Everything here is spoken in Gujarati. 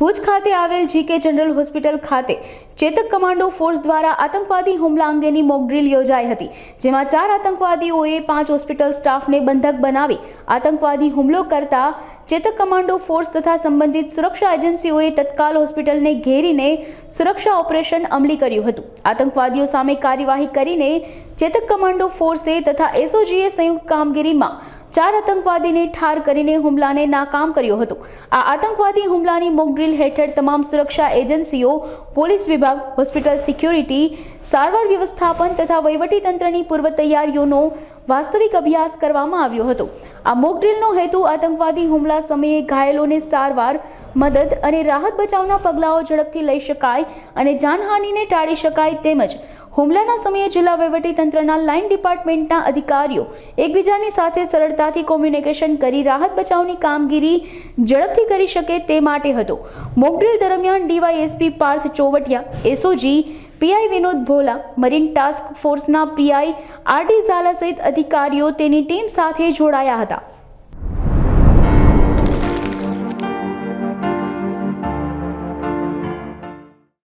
ભુજ ખાતે આવેલ જીકે જનરલ હોસ્પિટલ ખાતે ચેતક કમાન્ડો ફોર્સ દ્વારા આતંકવાદી હુમલા અંગેની મોક ડ્રીલ યોજાઈ હતી, જેમાં ચાર આતંકવાદીઓએ પાંચ હોસ્પિટલ સ્ટાફને બંધક બનાવી આતંકવાદી હુમલો કરતા ચેતક કમાન્ડો ફોર્સ તથા સંબંધિત સુરક્ષા એજન્સીઓએ તત્કાલ હોસ્પિટલને ઘેરીને સુરક્ષા ઓપરેશન અમલી કર્યું હતું. આતંકવાદીઓ સામે કાર્યવાહી કરીને ચેતક કમાન્ડો ફોર્સે તથા એસઓજીએ સંયુક્ત કામગીરીમાં ચાર આતંકવાદીને ઠાર કરીને હુમલાને નાકામ કર્યો હતો. આ આતંકવાદી હુમલાની મોકડ્રીલ હેઠળ તમામ સુરક્ષા એજન્સીઓ, પોલીસ વિભાગ, હોસ્પિટલ સિક્યોરિટી, સારવાર વ્યવસ્થાપન તથા વહીવટીતંત્રની પૂર્વ તૈયારીઓનો વાસ્તવિક અભ્યાસ કરવામાં આવ્યો હતો. આ મોકડ્રીલનો હેતુ આતંકવાદી હુમલા સમયે ઘાયલોને સારવાર, મદદ અને રાહત બચાવના પગલાઓ ઝડપથી લઈ શકાય અને જાનહાનિને ટાળી શકાય તેમજ હુમલાના સમયે જિલ્લા વહીવટીતંત્રના લાઇન ડિપાર્ટમેન્ટના અધિકારીઓ એકબીજાની સાથે સરળતાથી કોમ્યુનિકેશન કરી રાહત બચાવની કામગીરી ઝડપથી કરી શકે તે માટે હતો. મોકડ્રીલ દરમિયાન DYSP Parth Chovatiya, SOG PI Vinod Bhola, marine task ફોર્સના પીઆઈ આરડી ઝાલા સહિત અધિકારીઓ તેની ટીમ સાથે જોડાયા હતા.